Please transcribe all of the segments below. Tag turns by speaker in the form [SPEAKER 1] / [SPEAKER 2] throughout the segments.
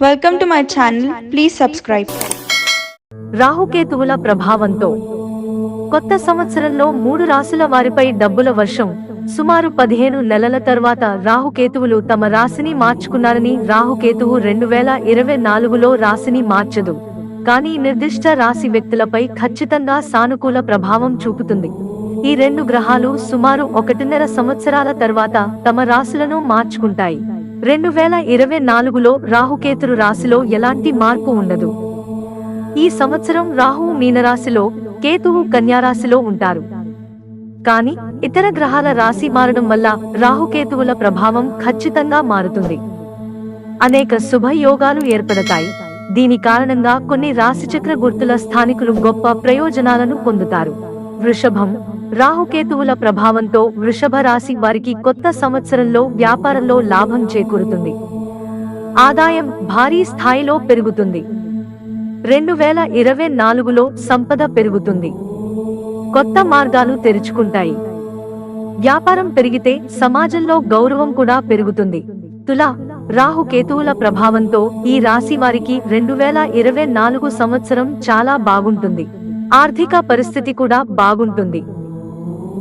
[SPEAKER 1] Welcome to my channel please subscribe
[SPEAKER 2] రాహుకేతువుల ప్రభావంతో కొత్త సంవత్సరంలో మూడు రాసుల వారిపై డబ్బుల వర్షం సుమారు పదిహేను నెలల తర్వాత రాహుకేతువులు తమ రాశిని మార్చుకున్నారని రాహుకేతువు రెండు వేల ఇరవై నాలుగులో రాశిని మార్చదు. కానీ నిర్దిష్ట రాశి వ్యక్తులపై ఖచ్చితంగా సానుకూల ప్రభావం చూపుతుంది. ఈ రెండు గ్రహాలు సుమారు ఒకటిన్నర సంవత్సరాల తర్వాత తమ రాశులను మార్చుకుంటాయి. రెండు వేల ఇరవై నాలుగులో రాహుకేతురు రాశిలో ఎలాంటి మార్పు ఉండదు. ఈ సంవత్సరం రాహువు మీనరాశిలో కేతువు కన్యారాశిలో ఉంటారు. కానీ ఇతర గ్రహాల రాశి మారడం వల్ల రాహుకేతువుల ప్రభావం ఖచ్చితంగా మారుతుంది. అనేక శుభయోగాలు ఏర్పడతాయి. దీని కారణంగా కొన్ని రాశిచక్ర గుర్తుల స్థానికులు గొప్ప ప్రయోజనాలను పొందుతారు. వృషభం. రాహుకేతువుల ప్రభావంతో వృషభ రాశి వారికి కొత్త సంవత్సరంలో వ్యాపారంలో లాభం చేకూరుతుంది. ఆదాయం భారీ స్థాయిలో పెరుగుతుంది. రెండు వేల ఇరవై నాలుగులో సంపద పెరుగుతుంది. కొత్త మార్గాలు తెరుచుకుంటాయి. వ్యాపారం పెరిగితే సమాజంలో గౌరవం కూడా పెరుగుతుంది. తుల రాహు కేతువుల ప్రభావంతో ఈ రాశి వారికి రెండు వేల ఇరవై నాలుగు సంవత్సరం చాలా బాగుంటుంది. ఆర్థిక పరిస్థితి కూడా బాగుంటుంది.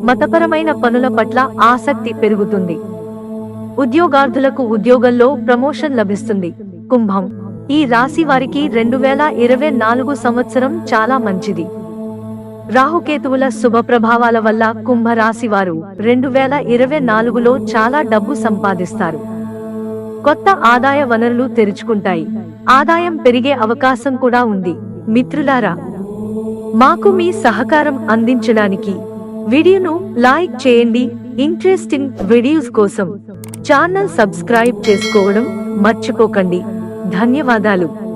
[SPEAKER 2] మతపరమైన పనుల పట్ల ఆసక్తి పెరుగుతుంది. ఉద్యోగార్థులకు ఉద్యోగంలో ప్రమోషన్ లభిస్తుంది. కుంభం. ఈ రాశి వారికి రెండు వేల ఇరవై నాలుగు సంవత్సరం చాలా మంచిది. రాహుకేతువుల శుభ ప్రభావాల వల్ల కుంభరాశి వారు రెండు వేల ఇరవై నాలుగులో చాలా డబ్బు సంపాదిస్తారు. కొత్త ఆదాయ వనరులు తెరుచుకుంటాయి. ఆదాయం పెరిగే అవకాశం కూడా ఉంది. మిత్రులారా మాకు మీ సహకారం అందించడానికి వీడియోను లైక్ చేయండి. ఇంట్రెస్టింగ్ వీడియోస్ కోసం ఛానల్ సబ్స్క్రైబ్ చేసుకోవడం మర్చిపోకండి. ధన్యవాదాలు.